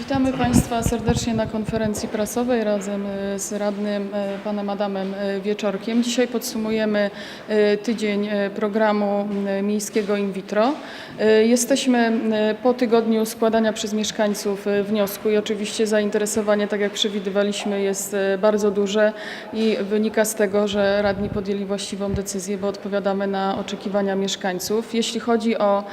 Witamy Państwa serdecznie na konferencji prasowej razem e, z radnym e, panem Adamem e, Wieczorkiem. Dzisiaj podsumujemy tydzień programu miejskiego in vitro. Jesteśmy po tygodniu składania przez mieszkańców wniosku i oczywiście zainteresowanie, tak jak przewidywaliśmy, jest bardzo duże i wynika z tego, że radni podjęli właściwą decyzję, bo odpowiadamy na oczekiwania mieszkańców. Jeśli chodzi o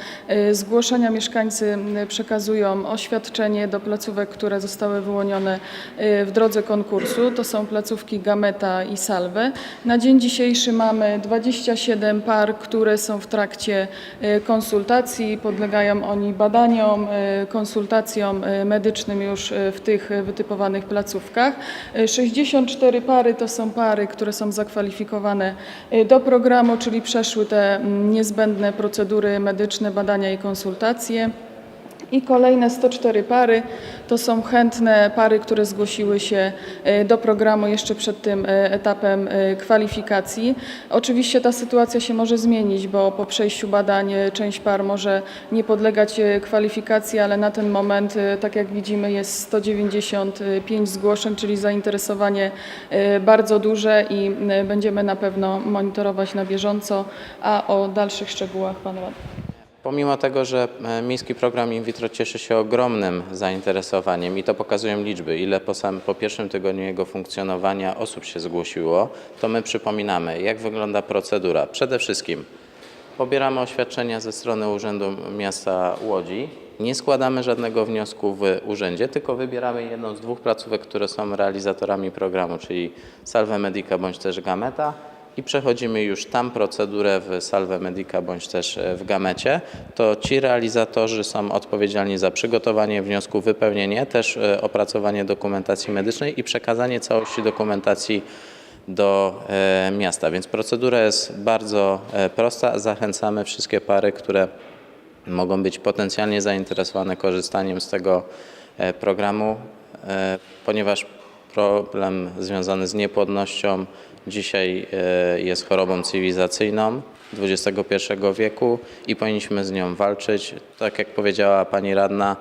zgłoszenia, mieszkańcy przekazują oświadczenie do placówek, które zostały wyłonione e, w drodze konkursu. To są placówki Gameta i Salve. Na dzień dzisiejszy mamy 27 par, które są w trakcie e, konsultacji. Podlegają oni badaniom, e, konsultacjom medycznym już w tych wytypowanych placówkach. E, 64 pary to są pary, które są zakwalifikowane do programu, czyli przeszły te mm, niezbędne procedury medyczne, badania i konsultacje. I kolejne 104 pary to są chętne pary, które zgłosiły się e, do programu jeszcze przed tym e, etapem e, kwalifikacji. Oczywiście ta sytuacja się może zmienić, bo po przejściu badań część par może nie podlegać kwalifikacji, ale na ten moment, tak jak widzimy, jest 195 zgłoszeń, czyli zainteresowanie bardzo duże i będziemy na pewno monitorować na bieżąco, a o dalszych szczegółach Pan Radny. Pomimo tego, że e, miejski program in vitro cieszy się ogromnym zainteresowaniem i to pokazują liczby, ile po, sam, po pierwszym tygodniu jego funkcjonowania osób się zgłosiło, to my przypominamy, jak wygląda procedura. Przede wszystkim pobieramy oświadczenia ze strony Urzędu Miasta Łodzi. Nie składamy żadnego wniosku w urzędzie, tylko wybieramy jedną z dwóch placówek, które są realizatorami programu, czyli Salve Medica bądź też Gameta i przechodzimy już tam procedurę w Salve Medica bądź też e, w Gamecie, to ci realizatorzy są odpowiedzialni za przygotowanie wniosku, wypełnienie, też e, opracowanie dokumentacji medycznej i przekazanie całości dokumentacji do e, miasta. Więc procedura jest bardzo prosta. Zachęcamy wszystkie pary, które mogą być potencjalnie zainteresowane korzystaniem z tego programu, ponieważ problem związany z niepłodnością dzisiaj e, jest chorobą cywilizacyjną XXI wieku i powinniśmy z nią walczyć. Tak jak powiedziała pani radna,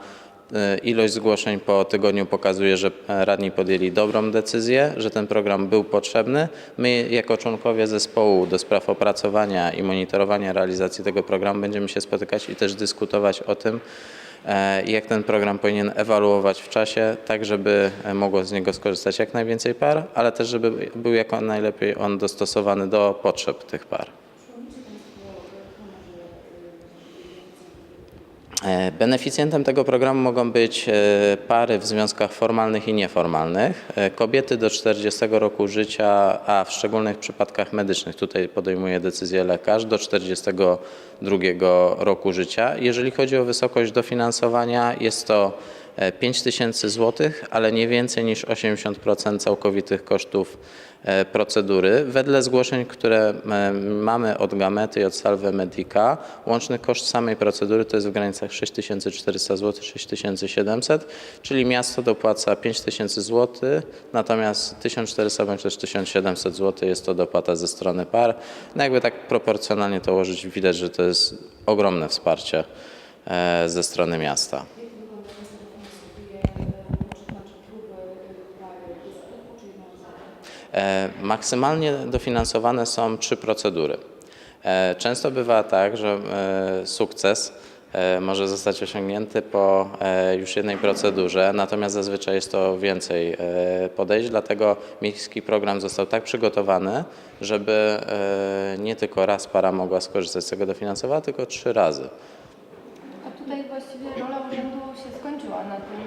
e, ilość zgłoszeń po tygodniu pokazuje, że radni podjęli dobrą decyzję, że ten program był potrzebny. My jako członkowie zespołu do spraw opracowania i monitorowania realizacji tego programu będziemy się spotykać i też dyskutować o tym, e, jak ten program powinien ewaluować w czasie, tak żeby e, mogło z niego skorzystać jak najwięcej par, ale też żeby był jak najlepiej on dostosowany do potrzeb tych par. Beneficjentem tego programu mogą być e, pary w związkach formalnych i nieformalnych, e, kobiety do 40 roku życia, a w szczególnych przypadkach medycznych, tutaj podejmuje decyzję lekarz, do 42 roku życia. Jeżeli chodzi o wysokość dofinansowania, jest to e, 5 tysięcy złotych, ale nie więcej niż 80% całkowitych kosztów e, procedury. Wedle zgłoszeń, które e, mamy od Gamety i od Salve Medica, łączny koszt samej procedury to jest w granicach 6400 zł, 6700, czyli miasto dopłaca 5000 zł, natomiast 1400 bądź też 1700 zł jest to dopłata ze strony par. No jakby tak proporcjonalnie to ułożyć, widać, że to jest ogromne wsparcie e, ze strony miasta. Maksymalnie dofinansowane są trzy procedury. E, Często bywa tak, że e, sukces e, może zostać osiągnięty po e, już jednej procedurze, natomiast zazwyczaj jest to więcej e, podejść, dlatego miejski program został tak przygotowany, żeby e, nie tylko raz para mogła skorzystać z tego dofinansowania, tylko trzy razy. A tutaj właściwie rola urzędu się skończyła na tym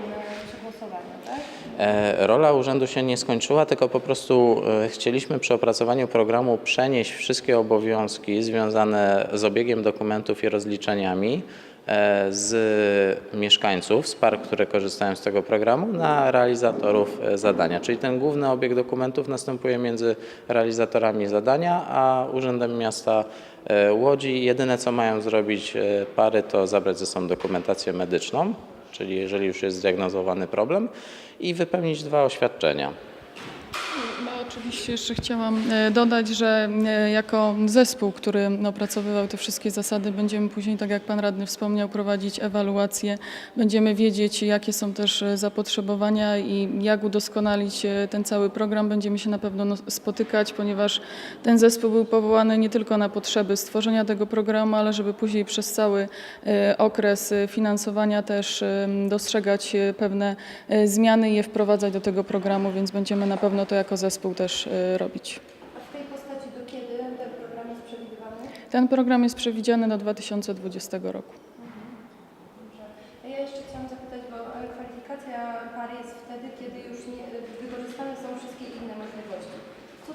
tak? E, Rola urzędu się nie skończyła, tylko po prostu e, chcieliśmy przy opracowaniu programu przenieść wszystkie obowiązki związane z obiegiem dokumentów i rozliczeniami e, z mieszkańców, z par, które korzystają z tego programu, na realizatorów zadania. Czyli ten główny obieg dokumentów następuje między realizatorami zadania a Urzędem Miasta Łodzi. Jedyne, co mają zrobić pary, to zabrać ze sobą dokumentację medyczną, czyli jeżeli już jest zdiagnozowany problem, i wypełnić dwa oświadczenia. Oczywiście jeszcze chciałam e, dodać, że e, jako zespół, który opracowywał te wszystkie zasady, będziemy później, tak jak Pan Radny wspomniał, prowadzić ewaluację. Będziemy wiedzieć, jakie są też e, zapotrzebowania i jak udoskonalić ten cały program. Będziemy się na pewno no- spotykać, ponieważ ten zespół był powołany nie tylko na potrzeby stworzenia tego programu, ale żeby później przez cały okres finansowania też dostrzegać pewne zmiany i je wprowadzać do tego programu, więc będziemy na pewno to jako zespół też e, robić. A w tej postaci do kiedy ten program jest przewidywany? Ten program jest przewidziany do 2020 roku. Dobrze. A Ja jeszcze chciałam zapytać, bo e, kwalifikacja par jest wtedy, kiedy już nie, wykorzystane są wszystkie inne możliwości.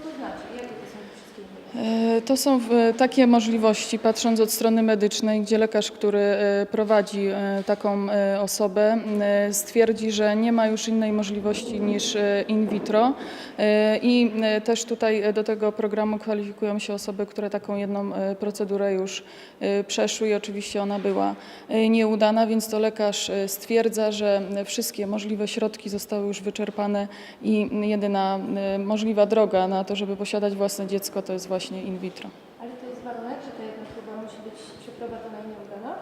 Znaczy? To są E, To są w- takie możliwości, patrząc od strony medycznej, gdzie lekarz, który e, prowadzi e, taką e, osobę, e, stwierdzi, że nie ma już innej możliwości niż e, in vitro. E, I e, też tutaj e, do tego programu kwalifikują się osoby, które taką jedną e, procedurę już e, przeszły i oczywiście ona była e, nieudana, więc to lekarz e, stwierdza, że e, wszystkie możliwe środki zostały już wyczerpane i jedyna e, możliwa droga na to, żeby posiadać własne dziecko, to jest właśnie in vitro. Ale to jest warunek, że ta jedna próba musi być przeprowadzona i nieudana?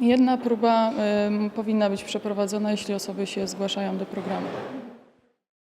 Jedna próba em, powinna być przeprowadzona, jeśli osoby się zgłaszają do programu.